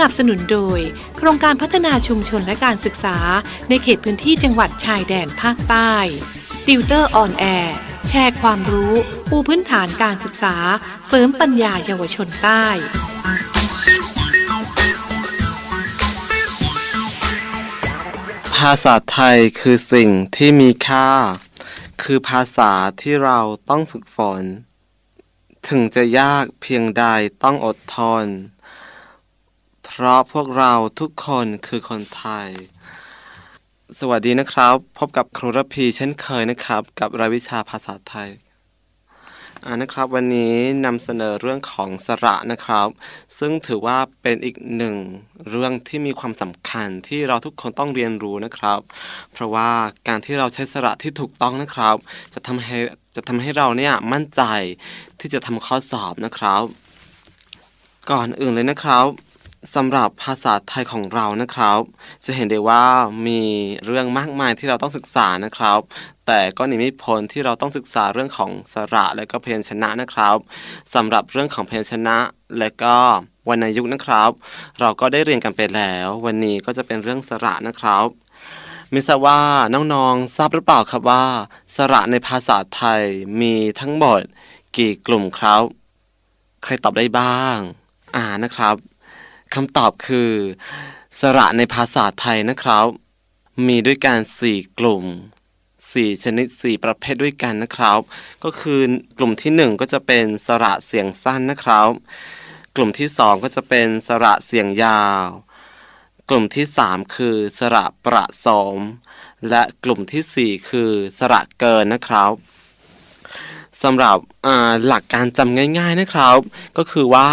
นับสนุนโดย โครงการพัฒนาชุมชนและการศึกษา ในเขตพื้นที่จังหวัดชายแดนภาคใต้ติวเตอร์ออนแอร์แชร์ความรู้ปูพื้นฐานการศึกษา เสริมปัญญาเยาวชนใต้ภาษาไทยคือสิ่งที่มีค่า คือภาษาที่เราต้องฝึกฝน ถึงจะยากเพียงใดต้องอดทน เพราะพวกเราทุกคนคือคนไทย สวัสดีนะครับ พบกับครูรพีเช่นเคยนะครับ กับรายวิชาภาษาไทยอ่านะครับ วันนี้นำเสนอเรื่องของสระนะครับ ซึ่งถือว่าเป็นอีกหนึ่งเรื่องที่มีความสำคัญที่เราทุกคนต้องเรียนรู้นะครับ เพราะว่าการที่เราใช้สระที่ถูกต้องนะครับ จะทำให้จะทำให้เราเนี่ยมั่นใจที่จะทำข้อสอบนะครับ ก่อนอื่นเลยนะครับ สำหรับภาษาไทยของเรานะครับ จะเห็นได้ว่ามีเรื่องมากมายที่เราต้องศึกษานะครับ แต่ก็หนีไม่พ้นที่เราต้องศึกษาเรื่องของสระและก็พยัญชนะนะครับสำหรับเรื่องของพยัญชนะและก็วรรณยุกต์นะครับ เราก็ได้เรียนกันไปแล้ว วันนี้ก็จะเป็นเรื่องสระนะครับไม่ทราบว่าน้องๆทราบหรือเปล่าครับว่า สระในภาษาไทยมีทั้งหมดกี่กลุ่มครับ ใครตอบได้บ้าง อ่านะครับ คำตอบคือ สระในภาษาไทยนะครับ มีด้วยกัน4กลุ่ม 4 ชนิด 4 ประเภทด้วยกันนะครับ ก็คือกลุ่มที่ 1 ก็จะเป็นสระเสียงสั้นนะครับ กลุ่มที่ 2 ก็จะเป็นสระเสียงยาว กลุ่มที่ 3 คือสระประสม และกลุ่มทีสี่4 คือสระเกินนะครับสำหรับหลักการจำง่าย ๆนะครับ ก็คือว่า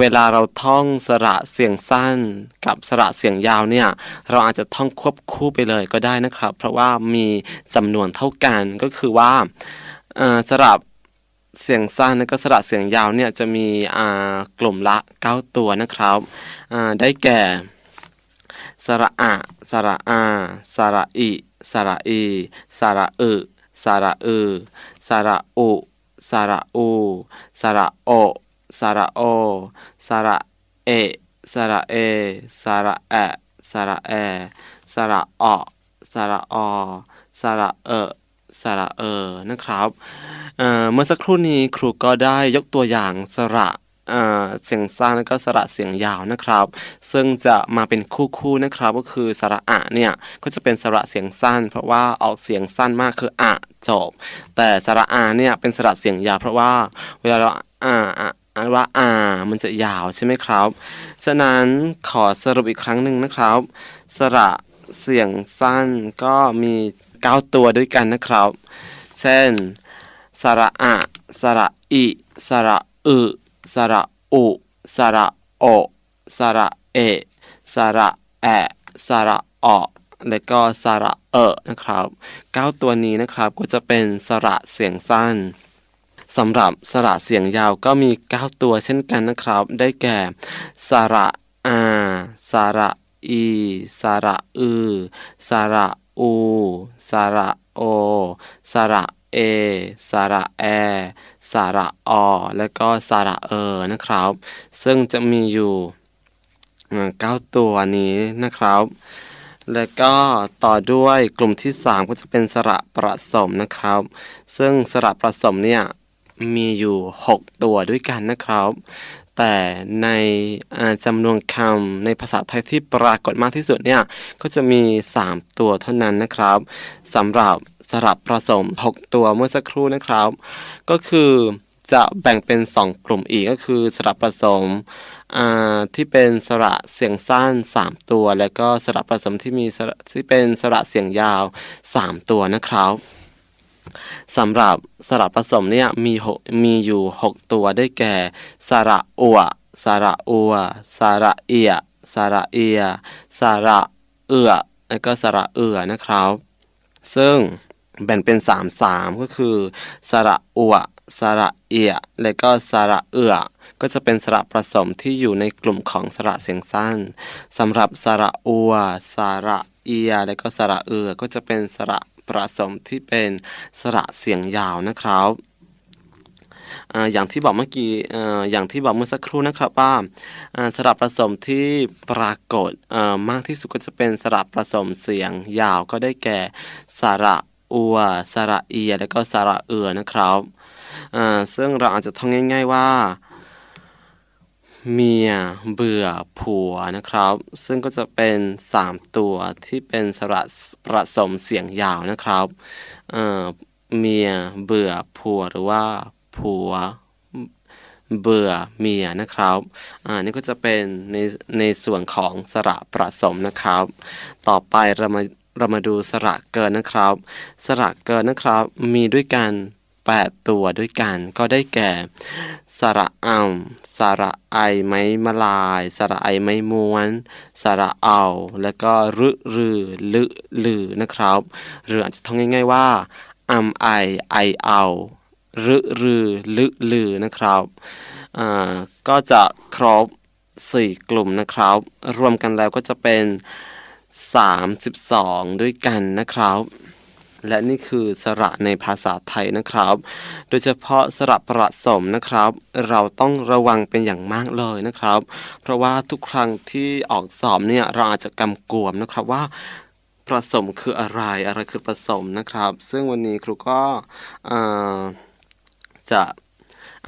เวลาเราท่องสระเสียงสั้นกับสระเสียงยาวเนี่ยเราอาจจะท่องควบคู่ไปเลยก็ได้นะครับ เพราะว่ามีจำนวนเท่ากันก็คือว่าสระเสียงสั้นและก็สระเสียงยาวเนี่ยจะมีกลุ่มละ 9 ตัวนะครับได้แก่สระอะสระอาสระอิสระอีสระอึสระอือสระอุสระอูสระโอ สระโอ สระเอ สระเอ สระแอ สระแอ สระอสระอสระเอสระเอนะครับเมื่อสักครู่นี้ครูก็ได้ยกตัวอย่างสระเสียงสั้นแล้วก็สระเสียงยาวนะครับ ซึ่งจะมาเป็นคู่ๆนะครับ ก็คือสระอะเนี่ยก็จะเป็นสระเสียงสั้น เพราะว่าออกเสียงสั้นมากคืออะจบ แต่สระอาเนี่ยเป็นสระเสียงยาวเพราะว่าเวลาเราอ่า อ่านว่าอามันจะยาวใช่ไหมครับ ฉะนั้นขอสรุปอีกครั้งหนึ่งนะครับ สระเสียงสั้นก็มี 9 ตัวด้วยกันนะครับ เช่น สระอะ สระอิ สระอึ สระอุ สระโอ สระเอ สระแอ สระออและก็สระเอนะครับ 9 ตัวนี้นะครับก็จะเป็นสระเสียงสั้น สำหรับสระเสียงยาวก็มี 9 ตัวเช่นกันนะครับ ได้แก่ สระอาสระอีสระอือสระอูสระโอสระเอสระแอสระอและก็สระเออนะครับ ซึ่งจะมีอยู่9ตัวนี้นะครับ แล้วก็ต่อด้วยกลุ่มที่ 3 ก็จะเป็นสระประสมนะครับ ซึ่งสระประสมเนี่ย มีอยู่ 6 ตัวด้วยกันนะครับ แต่ในจำนวนคำในภาษาไทยที่ปรากฏมากที่สุดเนี่ย ก็จะมี 3 ตัวเท่านั้นนะครับสำหรับสระผสม 6 ตัวเมื่อสักครู่นะครับ ก็คือจะแบ่งเป็น 2 กลุ่มอีกก็คือสระผสมที่เป็นสระเสียงสั้น 3 ตัว แล้วก็สระผสมที่มีที่เป็นสระเสียงยาว 3 ตัวนะครับ สำหรับสระผสมเนี่ยมีมีอยู่ 6 ตัวได้แก่ สระอัว สระอัว สระเอีย สระเอีย สระเอือแล้วก็สระเอือนะครับ ซึ่งแบ่งเป็น 3 3 ก็คือ สระอัว สระเอีย และก็สระเอือก็จะเป็นสระผสมที่อยู่ในกลุ่มของสระเสียงสั้นสำหรับสระอัว สระเอีย และก็สระเอือก็จะเป็นสระ ผสมที่เป็นสระเสียงยาวนะครับอย่างที่บอกเมื่อกี้อย่างที่บอกเมื่อสักครู่นะครับว่าสระผสมที่ปรากฏมากที่สุดก็จะเป็นสระผสมเสียงยาวก็ได้แก่สระอัวสระเอีย และก็สระเอือนะครับซึ่งเราอาจจะท่องง่าย ๆว่า เมีย เบื่อ ผัวนะครับ ซึ่งก็จะเป็น 3 ตัวที่เป็นสระผสมเสียงยาวนะครับเอ่อเมีย เบื่อ ผัว หรือว่า ผัว เบื่อ เมีย นะครับ อ่า นี่ก็จะเป็นในในส่วนของสระผสมนะครับ ต่อไปเรามาเรามาดูสระเกินนะครับ สระเกินนะครับ มีด้วยกัน 8 ตัวด้วยกัน ก็ได้แก่ สระอ่ำสระไอไม้มลาย สระไอไม้ม้วน สระเอา แล้วก็รึรือ ลึลือนะครับหรืออาจจะท่องง่าย ๆว่าอ่ำไอไอเอารึรือลึลือนะครับอ่าก็จะครบ 4 กลุ่มนะครับ รวมกันแล้วก็จะเป็น 32 ด้วยกันนะครับ และนี่คือสระในภาษาไทยนะครับ โดยเฉพาะสระประสมนะครับ เราต้องระวังเป็นอย่างมากเลยนะครับ เพราะว่าทุกครั้งที่ออกสอบเนี่ยเราอาจจะกำกวมนะครับว่าประสมคืออะไรอะไรคือประสมนะครับ ซึ่งวันนี้ครูก็จะ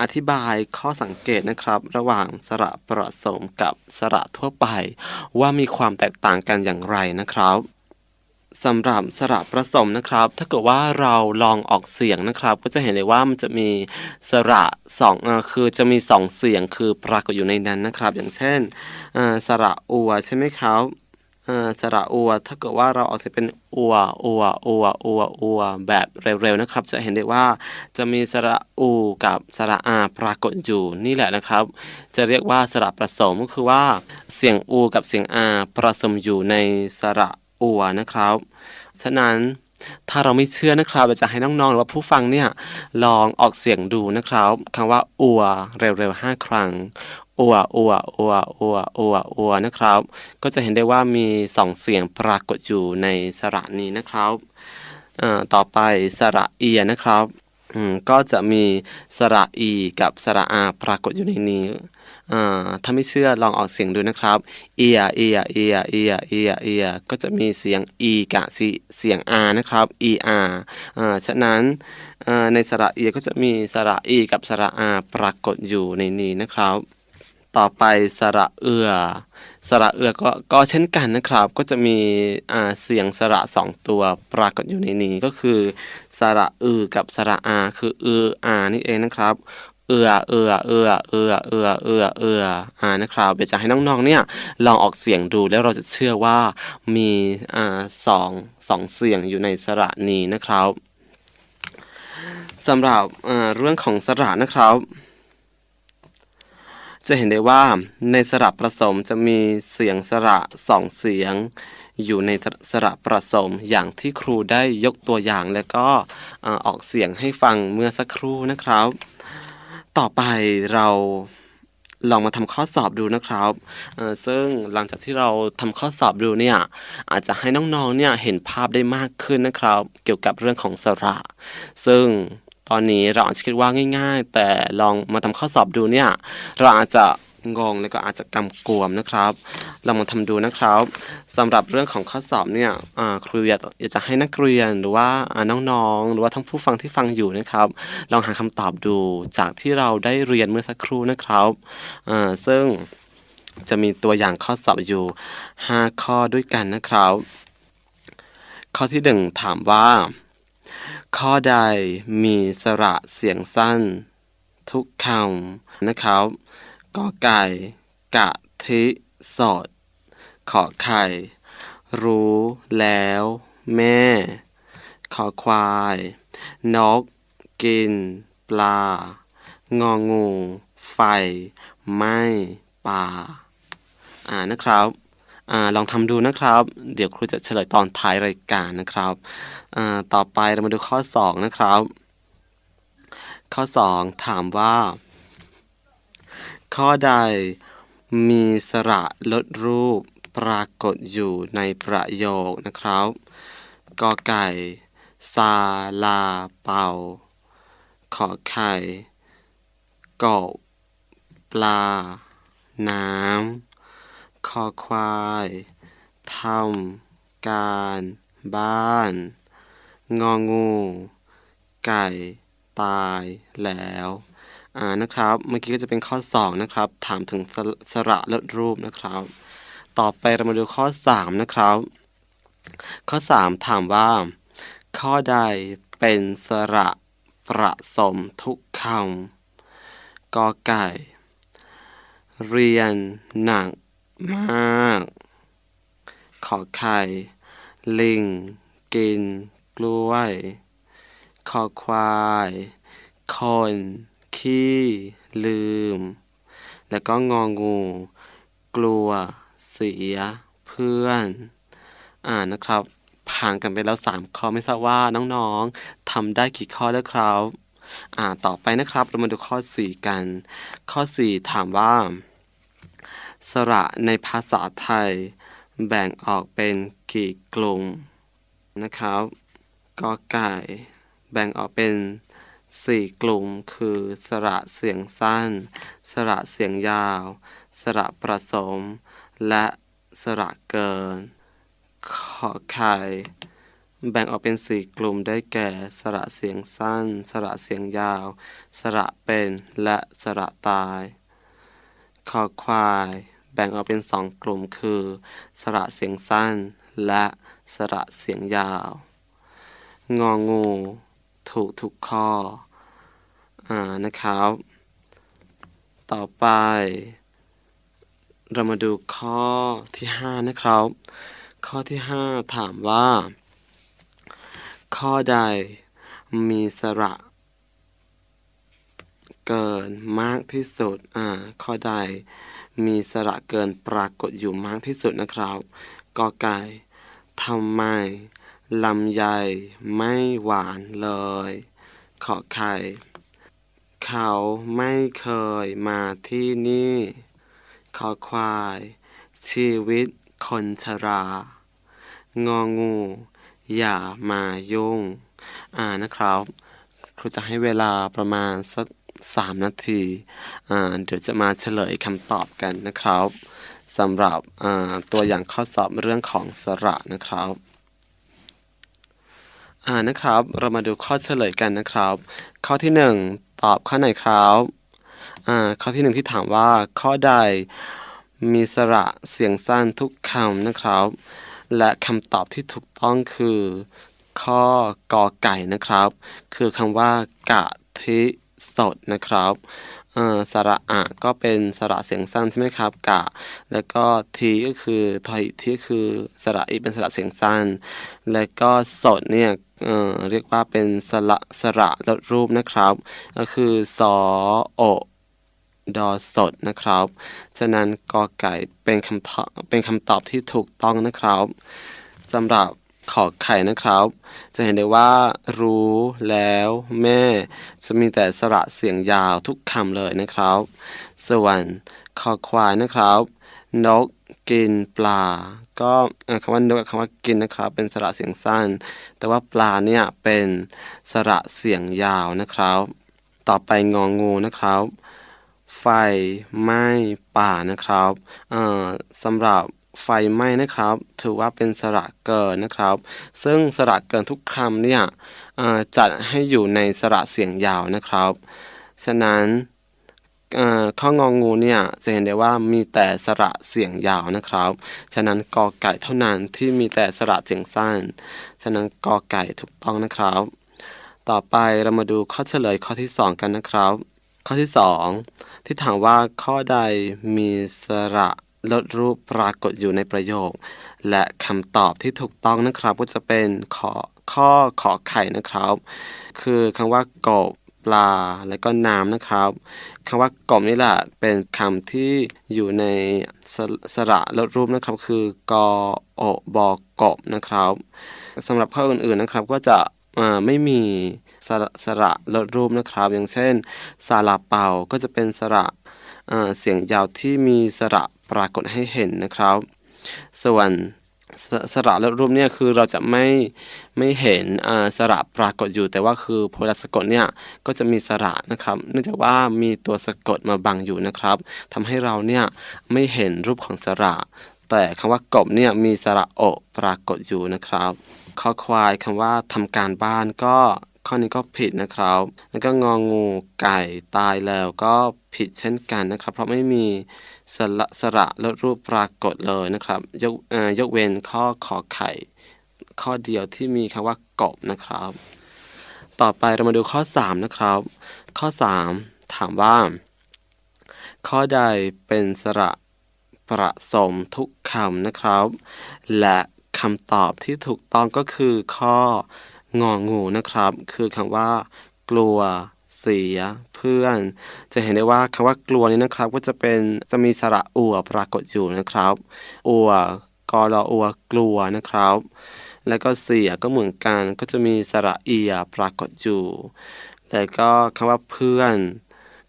อธิบายข้อสังเกตนะครับ ระหว่างสระประสมกับสระทั่วไป ว่ามีความแตกต่างกันอย่างไรนะครับ สำหรับสระผสมนะครับ ถ้าเกิดว่าเราลองออกเสียงนะครับ ก็จะเห็นเลยว่ามันจะมีสระสองอ่อคือจะมีสองเสียงคือปรากฏอยู่ในนั้นนะครับ อย่างเช่นอ่อสระอัวใช่ไหมครับอ่อสระอัว ถ้าเกิดว่าเราออกเสียงเป็นอัวอัวอัวอัวอัวแบบเร็วๆนะครับ จะเห็นได้ว่าจะมีสระอูกับสระอาปรากฏอยู่นี่แหละนะครับ จะเรียกว่าสระผสมก็คือว่าเสียงอูกับเสียงอาผสมอยู่ในสระ อัวนะครับ ฉะนั้นถ้าเราไม่เชื่อนะครับเราจะให้น้องๆหรือว่าผู้ฟังเนี่ยลองออกเสียงดูนะครับคำว่าอัวเร็วๆห้าครั้งอัวอัวอัวอัวอัวอัวนะครับ ก็จะเห็นได้ว่ามีสองเสียงปรากฏอยู่ในสระนี้นะครับต่อไปสระเอียนะครับก็จะมีสระอีกับสระอาปรากฏอยู่ในนี้ ถ้าไม่เชื่อลองออกเสียงดูนะครับ เอีย เอีย เอีย เอีย เอีย เอีย ก็จะมีเสียง e กับเสียง r นะครับ e r อ่าฉะนั้นในสระเอียก็จะมีสระ e กับสระ r ปรากฏอยู่ในนี้นะครับ ต่อไปสระเอือ สระเอือก็ก็เช่นกันนะครับ ก็จะมีเสียงสระสองตัวปรากฏอยู่ในนี้ก็คือ สระอือกับสระอา คืออืออานี่เองนะครับ เอือเอือเอือเอือเอือเอือเอืออ่านะครับเดี๋ยวจะให้น้องๆเนี่ยลองออกเสียงดูแล้วเราจะเชื่อว่ามีอ่าสองสองเสียงอยู่ในสระนี้นะครับสำหรับอ่าเรื่องของสระนะครับ จะเห็นได้ว่าในสระผสมจะมีเสียงสระสองเสียง อยู่ในสระผสมอย่างที่ครูได้ยกตัวอย่าง และก็อ่อออกเสียงให้ฟังเมื่อสักครู่นะครับ ต่อไปเราลองมาทำข้อสอบดูนะครับซึ่งหลังจากที่เราทำข้อสอบดูเนี่ยอาจจะให้น้องๆเนี่ยเห็นภาพได้มากขึ้นนะครับ เกี่ยวกับเรื่องของสระ ซึ่งตอนนี้เราอาจจะคิดว่าง่าย ๆ แต่ลองมาทำข้อสอบดูเนี่ยเราอาจจะงงแล้วก็อาจจะกำกวมนะครับ ลองมาทำดูนะครับสำหรับเรื่องของข้อสอบเนี่ยครูอยากอยากจะให้นักเรียนหรือว่าน้องๆ หรือว่าทั้งผู้ฟังที่ฟังอยู่นะครับ ลองหาคำตอบดูจากที่เราได้เรียนเมื่อสักครู่นะครับซึ่งจะมีตัวอย่างข้อสอบอยู่ 5 ข้อด้วยกันนะครับ ข้อที่ 1 ถามว่า ข้อใดมีสระเสียงสั้น ทุกคำนะครับกอไก่กะทิ สอด ขอไข่ รู้แล้ว แม่ ขอควาย นก กิน ปลา งองู ไฟ ไหม้ป่า อ่านะครับอลองทำดูนะครับ เดี๋ยวครูจะเฉลยตอนท้ายรายการนะครับต่อไปเรามาดูข้อ 2 นะครับ ข้อ 2 ถามว่า ข้อใด มีสระลดรูปปรากฏอยู่ในประโยคนะครับ กอไก่ ซาลาเป่าขอไข่กบปลา น้ำ คอควายทำการ บ้าน งองู ไก่ ตายแล้ว อ่านะครับ เมื่อกี้ก็จะเป็นข้อ 2 นะครับ ถามถึงสระสระลดรูปนะครับ ต่อไปเรามาดูข้อ 3 นะครับ ข้อ 3 ถามว่า ข้อใดเป็นสระประสมทุกคำกอไก่ เรียนหนักมาก ขอไข่ ลิง กิน กล้วย คอควาย คน ขี้ลืม แล้วก็งองู กลัว เสีย เพื่อน อ่านนะครับ ผ่านกันไปแล้ว 3 ข้อไม่ทราบว่าน้องๆทำได้กี่ข้อแล้วครับอ่าต่อไปนะครับเรามาดูข้อ 4 กัน ข้อ 4 ถามว่า สระในภาษาไทย แบ่งออกเป็นกี่กลุ่มนะครับกอไก่ แบ่งออกเป็น 4กลุ่มคือ สระเสียงสั้น สระเสียงยาว สระประสม และสระเกิน ขอไข่แบ่งออกเป็น4กลุ่มได้แก่ สระเสียงสั้น สระเสียงยาว สระเป็น และสระตายคอควาย แบ่งออกเป็นสองกลุ่มคือ สระเสียงสั้น และสระเสียงยาว งองู ถูกทุกข้ออนะครับ ต่อไป เรามาดูข้อที่ 5 นะครับ ข้อที่ 5 ถามว่า ข้อใดมีสระเกินมากที่สุด อ่า ข้อใดมีสระเกินปรากฏอยู่มากที่สุดนะครับ กอไก่ทำไม ลำไยไม่หวานเลย ขอไข่ เขาไม่เคยมาที่นี่ ขอควาย ชีวิตคนชรา งองู อย่ามายุ่ง อ่านะครับ ครูจะให้เวลาประมาณสัก3นาที อ่า เดี๋ยวจะมาเฉลยคำตอบกันนะครับสำหรับตัวอย่างข้อสอบเรื่องของสระนะครับ อ่านะครับ เรามาดูข้อเฉลยกันนะครับ ข้อที่ 1 ตอบข้อไหนครับอ่าข้อที่ 1 ที่ถามว่า ข้อใดมีสระเสียงสั้นทุกคำนะครับ และคำตอบที่ถูกต้องคือ ข้อกอไก่นะครับ คือคำว่ากะทิสดนะครับ สระอะก็เป็นสระเสียงสั้นใช่ไหมครับกะ แล้วก็ทีก็คือทอยทีก็คือสระอีเป็นสระเสียงสั้น แล้วก็สดเนี่ยเอ่อเรียกว่าเป็นสระสระลดรูปนะครับ ก็คือสอโอดอสดนะครับ ฉะนั้นกอไก่เป็นคำตอบเป็นคำตอบที่ถูกต้องนะครับสำหรับ ขอไข่นะครับ จะเห็นได้ว่ารู้แล้วแม่ จะมีแต่สระเสียงยาวทุกคำเลยนะครับ ส่วนคอควายนะครับ นกกินปลา ก็คำว่านกกับคำว่ากินนะครับ เป็นสระเสียงสั้น แต่ว่าปลาเนี่ยเป็นสระเสียงยาวนะครับ ต่อไปงองงูนะครับ ไฟไหม้ป่านะครับเอ่อสำหรับ ไฟไหม้นะครับ ถือว่าเป็นสระเกินนะครับ ซึ่งสระเกินทุกคำเนี่ยจัดให้อยู่ในสระเสียงยาวนะครับ ฉะนั้นข้ององูเนี่ยจะเห็นได้ว่ามีแต่สระเสียงยาวนะครับ ฉะนั้นกอไก่เท่านั้นที่มีแต่สระเสียงสั้น ฉะนั้นกอไก่ถูกต้องนะครับ ต่อไปเรามาดูข้อเฉลยข้อที่ 2 กันนะครับ ข้อที่ 2 ที่ถามว่าข้อใดมีสระ ลดรูปปรากฏอยู่ในประโยค และคำตอบที่ถูกต้องนะครับ ก็จะเป็นขอข้อขอไข่นะครับ คือคำว่ากบปลาและก็น้ำนะครับคำว่ากบนี่แหละเป็นคำที่อยู่ในสสระลดรูปนะครับ คือกอโบอกบนะครับสำหรับข้ออื่นๆนะครับก็จะไม่มีสระสระลดรูปนะครับ อย่างเช่นซาลาเปาก็จะเป็นสระ เสียงยาวที่มีสระปรากฏให้เห็นนะครับ ส่วนสสระแลดรูปเนี่ยคือเราจะไม่ไม่เห็นสระปรากฏอยู่ แต่ว่าคือพลสะกดเนี่ยก็จะมีสระนะครับ เนื่องจากว่ามีตัวสะกดมาบังอยู่นะครับทำให้เราเนี่ยไม่เห็นรูปของสระ แต่คำว่ากบเนี่ยมีสระโอปรากฏอยู่นะครับ ข้อควายคำว่าทำการบ้านก็ ข้อนี้ก็ผิดนะครับ แล้วก็งองูไก่ตายแล้วก็ผิดเช่นกันนะครับ เพราะไม่มีสระสระลดรูปปรากฏเลยนะครับ ยกเอ่อยกเว้นข้อขอไข่ ข้อเดียวที่มีคำว่ากบนะครับ ต่อไปเรามาดูข้อ 3 นะครับ ข้อ 3 ถามว่า ข้อใดเป็นสระประสมทุกคำนะครับ และคำตอบที่ถูกต้องก็คือข้อ งองูนะครับ คือคำว่า กลัว เสีย เพื่อน จะเห็นได้ว่าคำว่ากลัวนี้นะครับ ก็จะเป็นจะมีสระอัวปรากฏอยู่นะครับอัวกอรออัวกลัวนะครับ แล้วก็เสียก็เหมือนกัน ก็จะมีสระเอียปรากฏอยู่แล้วก็คำว่าเพื่อน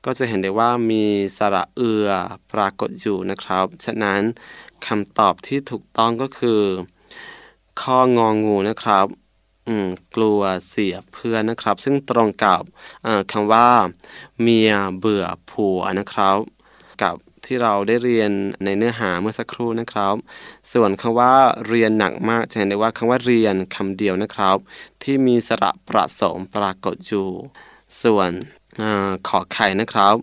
ก็จะเห็นได้ว่ามีสระเอือปรากฏอยู่นะครับ ฉะนั้นคำตอบที่ถูกต้องก็คือ ข้ององูนะครับ อืมกลัวเสียเพื่อนนะครับ ซึ่งตรงกับคำว่า เมียเบื่อผัวนะครับ กับที่เราได้เรียนในเนื้อหาเมื่อสักครู่นะครับ ส่วนคำว่าเรียนหนักมากจะเห็นได้ว่าคำว่าเรียนคำเดียวนะครับ ที่มีสระประสมปรากฏอยู่ ส่วนอขอไข่นะครับ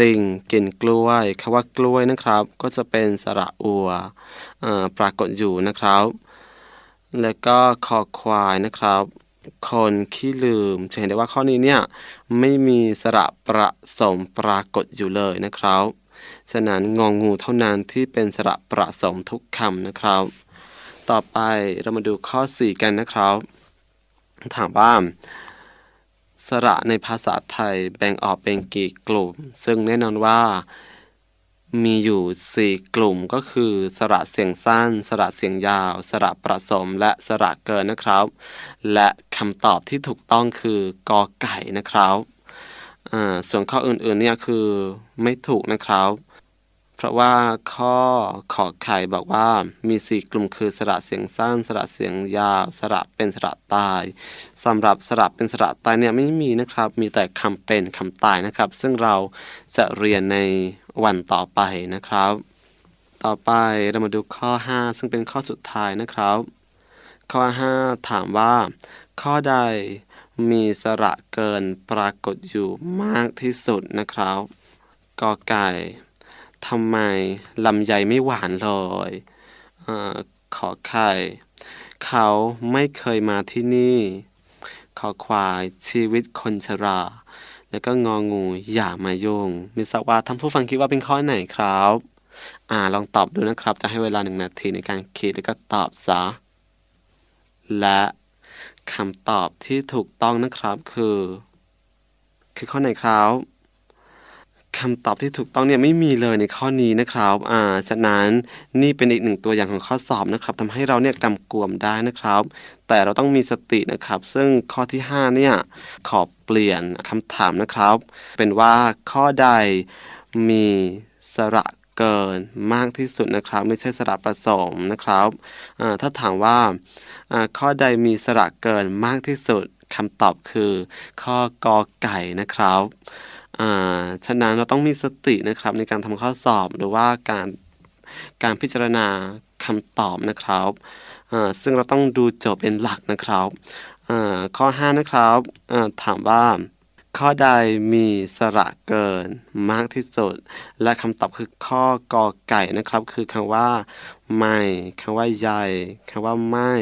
ลิงกินกล้วยคำว่ากล้วยนะครับ ก็จะเป็นสระอัวอปรากฏอยู่นะครับ แล้วก็คอควายนะครับ คนขี้ลืม จะเห็นได้ว่าข้อนี้เนี่ยไม่มีสระประสมปรากฏอยู่เลยนะครับ ฉะนั้นงองูเท่านั้นที่เป็นสระประสมทุกคำนะครับ ต่อไปเรามาดูข้อ 4 กันนะครับ ถามว่าสระในภาษาไทยแบ่งออกเป็นกี่กลุ่ม ซึ่งแน่นอนว่า มีอยู่ 4 กลุ่มก็คือ สระเสียงสั้น สระเสียงยาว สระประสมและสระเกินนะครับ และคำตอบที่ถูกต้องคือกอไก่นะครับส่วนข้ออื่นๆเนี่ยคือไม่ถูกนะครับ เพราะว่าข้อขอไข่บอกว่ามี4กลุ่มคือสระเสียงสั้น สระเสียงยาว สระเป็นสระตายสำหรับสระเป็นสระตายเนี่ยไม่มีนะครับ มีแต่คำเป็นคำตายนะครับ ซึ่งเราจะเรียนในวันต่อไปนะครับ ต่อไปเรามาดูข้อ 5 ซึ่งเป็นข้อสุดท้ายนะครับ ข้อ 5 ถามว่า ข้อใดมีสระเกินปรากฏอยู่มากที่สุดนะครับกอไก่ ทำไมลำไยไม่หวานเลยออขอไข่ เขาไม่เคยมาที่นี่ ขอควายชีวิตคนชรา แล้วก็งองูอย่ามายุ่งมิสวาท่านผู้ฟังคิดว่าเป็นข้อไหนครับ อ่าลองตอบดูนะครับ จะให้เวลาหนึ่งนาทีในการคิดแล้วก็ตอบซะ และคำตอบที่ถูกต้องนะครับคือ คือข้อไหนครับ คำตอบที่ถูกต้องเนี่ยไม่มีเลยในข้อนี้นะครับอ่าฉะนั้นนี่เป็นอีกหนึ่งตัวอย่างของข้อสอบนะครับทำให้เราเนี่ยกำกวมได้นะครับ แต่เราต้องมีสตินะครับ ซึ่งข้อที่ 5 เนี่ยขอเปลี่ยนคำถามนะครับ เป็นว่าข้อใดมีสระเกินมากที่สุดนะครับ ไม่ใช่สระประสมนะครับอ่าถ้าถามว่าอ่าข้อใดมีสระเกินมากที่สุดคำตอบคือ ข้อกอไก่นะครับ ฉะนั้นเราต้องมีสตินะครับในการทำข้อสอบหรือว่าการการพิจารณาคำตอบนะครับซึ่งเราต้องดูโจทย์เป็นหลักนะครับข้อ 5 นะครับถามว่า ข้อใดมีสระเกินมากที่สุด และคำตอบคือข้อกอไก่นะครับ คือคำว่า ไม่คำว่าใหญ่คำว่าไม่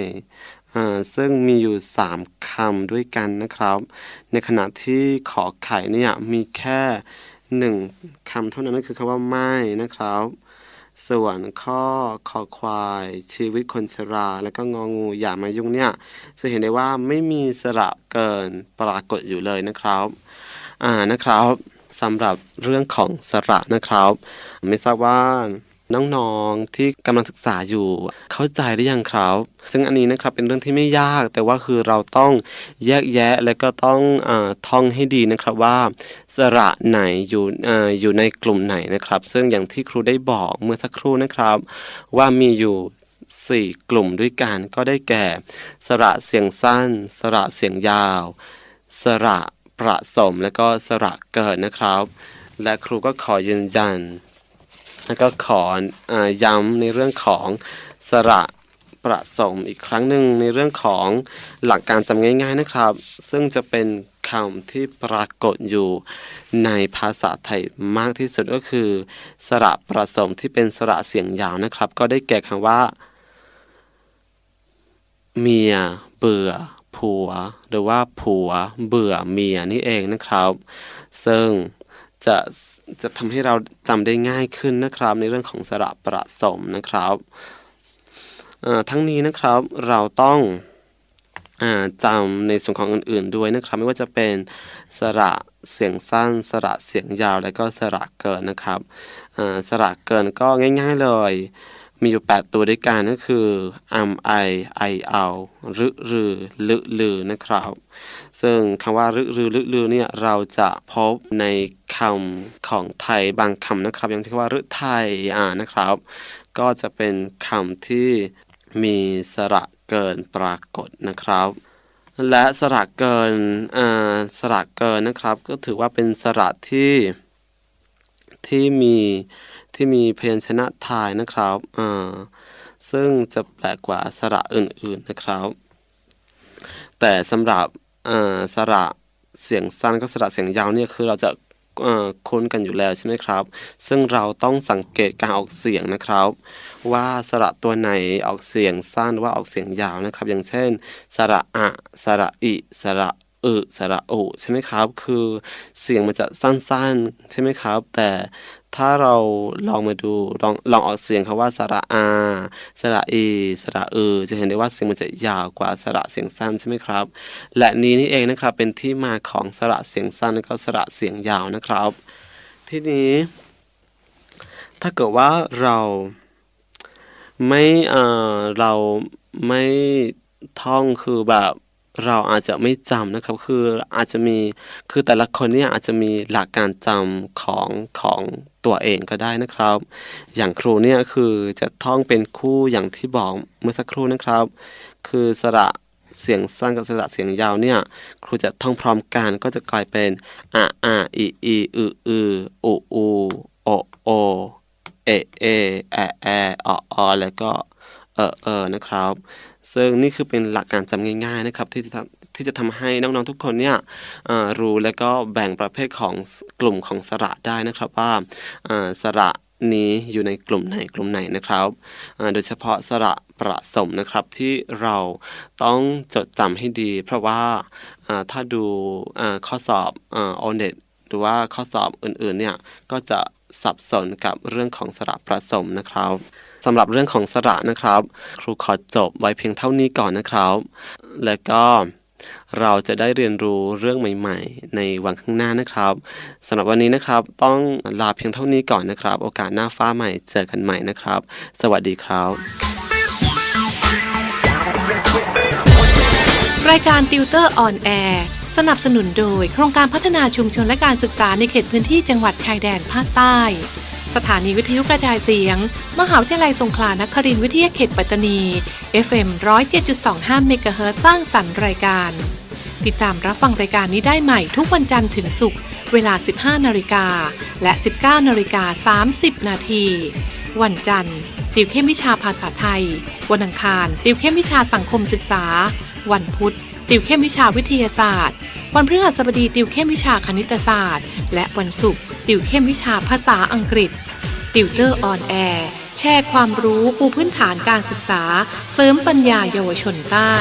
ซึ่งมีอยู่ 3คำด้วยกันนะครับ ในขณะที่ขอไข่เนี่ยมีแค่หนึ่งคำเท่านั้นก็คือคำว่าไม่นะครับ ส่วนข้อคอควาย ชีวิตคนชรา แล้วก็งองูอย่ามายุ่งเนี่ยจะเห็นได้ว่าไม่มีสระเกินปรากฏอยู่เลยนะครับอ่านะครับสำหรับเรื่องของสระนะครับ ไม่ทราบว่า น้องๆที่กำลังศึกษาอยู่ เข้าใจหรือยังครับ ซึ่งอันนี้นะครับเป็นเรื่องที่ไม่ยากแต่ว่าคือเราต้องแยกแยะและก็ต้องอท่องให้ดีนะครับว่า สระไหนอยู่ออยู่ในกลุ่มไหนนะครับ ซึ่งอย่างที่ครูได้บอกเมื่อสักครู่นะครับ ว่ามีอยู่4กลุ่มด้วยกันก็ได้แก่ สระเสียงสั้น สระเสียงยาว สระประสมและก็สระเกิดนะครับ และครูก็ขอยืนยัน แล้วก็ขออย้ำในเรื่องของสระประสมอีกครั้งหนึ่งในเรื่องของหลักการจำง่ายๆนะครับ ซึ่งจะเป็นคำที่ปรากฏอยู่ในภาษาไทยมากที่สุดก็คือ สระประสมที่เป็นสระเสียงยาวนะครับ ก็ได้แก่คำว่า เมีย เบื่อ ผัว หรือว่าผัว เบื่อเมียนี่เองนะครับ ซึ่งจะ จะทำให้เราจำได้ง่ายขึ้นนะครับ ในเรื่องของสระประสมนะครับทั้งนี้นะครับเราต้องอาจำในส่วนของอื่น ๆ ด้วยนะครับ ไม่ว่าจะเป็นสระเสียงสั้น สระเสียงยาว และก็สระเกินนะครับสระเกินก็ง่าย ๆ เลย มีอยู่ 8 ตัวด้วยกันก็คืออัมไอไอเอารึรือลึลือนะครับ ซึ่งคำว่ารึรือลึลือเนี่ยเราจะพบในคำของไทยบางคำนะครับ อย่างเช่นว่ารึไทยอ่านะครับ ก็จะเป็นคำที่มีสระเกินปรากฏนะครับและสระเกินอ่าสระเกินนะครับ ก็ถือว่าเป็นสระที่ที่มี ที่มีพยัญชนะทายนะครับอ่าซึ่งจะแปลกกว่าสระอื่นๆนะครับ แต่สำหรับอ่าสระเสียงสั้นก็สระเสียงยาวเนี่ยคือเราจะอ่อคุ้นกันอยู่แล้วใช่ไหมครับ ซึ่งเราต้องสังเกตการออกเสียงนะครับ ว่าสระตัวไหนออกเสียงสั้นว่าออกเสียงยาวนะครับ อย่างเช่น สระอะสระอิสระอึสระอุใช่ไหมครับ คือเสียงมันจะสั้นๆ ใช่ไหมครับ แต่ ถ้าเราลองมาดูลองลองออกเสียงคำว่าสระอาสระเอสระอือจะเห็นได้ว่าเสียงมันจะยาวกว่าสระเสียงสั้นใช่ไหมครับ และนี้นี่เองนะครับเป็นที่มาของสระเสียงสั้นและก็สระเสียงยาวนะครับ ทีนี้ ถ้าเกิดว่าเราไม่เออเราไม่ท่องคือแบบเราอาจจะไม่จำนะครับ คืออาจจะมี คือแต่ละคนเนี่ยอาจจะมีหลักการจำของของ ตัวเองก็ได้นะครับ อย่างครูเนี่ยคือจะท่องเป็นคู่อย่างที่บอกเมื่อสักครู่นะครับ คือสระเสียงสั้นกับสระเสียงยาวเนี่ยครูจะท่องพร้อมกันก็จะกลายเป็นอะอาอีอีอืออืออูอูโอโอเอเอแอแออออแล้วก็เออเออนะครับ ซึ่งนี่คือเป็นหลักการจำง่ายๆนะครับ ที่จะ ที่จะทำให้น้องๆทุกคนเนี่ยรู้และก็แบ่งประเภทของกลุ่มของสระได้นะครับว่าสระนี้อยู่ในกลุ่มไหนกลุ่มไหนนะครับโดยเฉพาะสระประสมนะครับที่เราต้องจดจำให้ดี เพราะว่าถ้าดูข้อสอบเอ่อ o n e t หรือว่าข้อสอบอื่นๆเนี่ยก็จะสับสนกับเรื่องของสระประสมนะครับสำหรับเรื่องของสระนะครับ ครูขอจบไว้เพียงเท่านี้ก่อนนะครับ และก็ เราจะได้เรียนรู้เรื่องใหม่ ๆ ในวันข้างหน้านะครับสำหรับวันนี้นะครับ ต้องลาเพียงเท่านี้ก่อนนะครับ โอกาสหน้าฟ้าใหม่เจอกันใหม่นะครับ สวัสดีครับ รายการติวเตอร์ออนแอร์สนับสนุนโดย โครงการพัฒนาชุมชนและการศึกษาในเขตพื้นที่จังหวัดชายแดนภาคใต้ สถานีวิทยุกระจายเสียง มหาวิทยาลัยสงขลานครินทร์วิทยาเขตปัตตานี FM 107.25เมกะเฮิรตซ์สร้างสรรค์รายการ ติดตามรับฟังรายการนี้ได้ใหม่ทุกวันจันทร์ถึงศุกร์เวลา 15 นาฬิกา และ 19 นาฬิกา 30 นาที วันจันทร์ ติวเข้มวิชาภาษาไทย วันอังคาร ติวเข้มวิชาสังคมศึกษา วันพุธ ติวเข้มวิชาวิทยาศาสตร์ วันพฤหัสบดีติวเข้มวิชาคณิตศาสตร์ และวันศุกร์ติวเข้มวิชาภาษาอังกฤษ ติวเตอร์ออนแอร์แชร์ความรู้ปูพื้นฐานการศึกษา เสริมปัญญาเยาวชนใต้